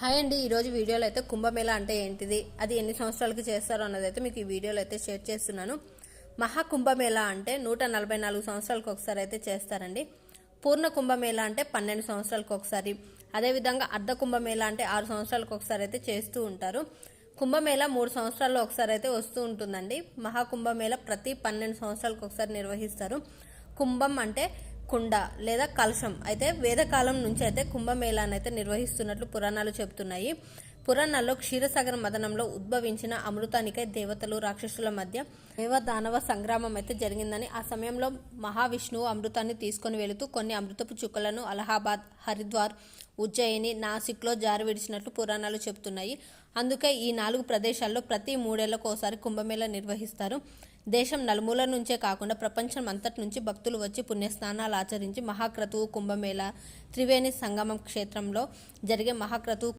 Hi అండి ఈరోజు వీడియోలో అయితే కుంభమేళ అంటే ఏంటిది? అది ఎన్ని సంవత్సరాలకి చేస్తారో అన్నది అయితే మీకు ఈ వీడియోలో అయితే షేర్ చేస్తున్నాను. మహాకుంభమేళ అంటే నూట నలభై నాలుగు సంవత్సరాలకు ఒకసారి అయితే చేస్తారండి. పూర్ణ కుంభమేళా అంటే పన్నెండు సంవత్సరాలకు ఒకసారి. అదేవిధంగా అర్ధ కుంభమేళ అంటే ఆరు సంవత్సరాలకు ఒకసారి అయితే చేస్తూ ఉంటారు. కుంభమేళ మూడు సంవత్సరాల్లో ఒకసారి అయితే వస్తూ ఉంటుందండి. మహాకుంభమేళ ప్రతి పన్నెండు సంవత్సరాలకు ఒకసారి నిర్వహిస్తారు. కుంభం అంటే కుండ లేదా కలశం అయితే వేదకాలం నుంచి అయితే కుంభమేళాన్ని అయితే నిర్వహిస్తున్నట్లు పురాణాలు చెబుతున్నాయి. పురాణాల్లో క్షీరసాగర మదనంలో ఉద్భవించిన అమృతానికై దేవతలు రాక్షసుల మధ్య దేవదానవ సంగ్రామం అయితే జరిగిందని ఆ సమయంలో మహావిష్ణువు అమృతాన్ని తీసుకొని వెళుతూ కొన్ని అమృతపు చుక్కలను అలహాబాద్ హరిద్వార్ ఉజ్జయిని నాసిక్లో జారి విడిచినట్లు పురాణాలు చెబుతున్నాయి. అందుకే ఈ నాలుగు ప్రదేశాల్లో ప్రతి మూడేళ్ళకు ఒకసారి కుంభమేళ నిర్వహిస్తారు. దేశం నలుమూల నుంచే కాకుండా ప్రపంచం అంతటి నుంచి భక్తులు వచ్చి పుణ్యస్నానాలు ఆచరించి మహాక్రతువు కుంభమేళ త్రివేణి సంగమం క్షేత్రంలో జరిగే మహాక్రతువు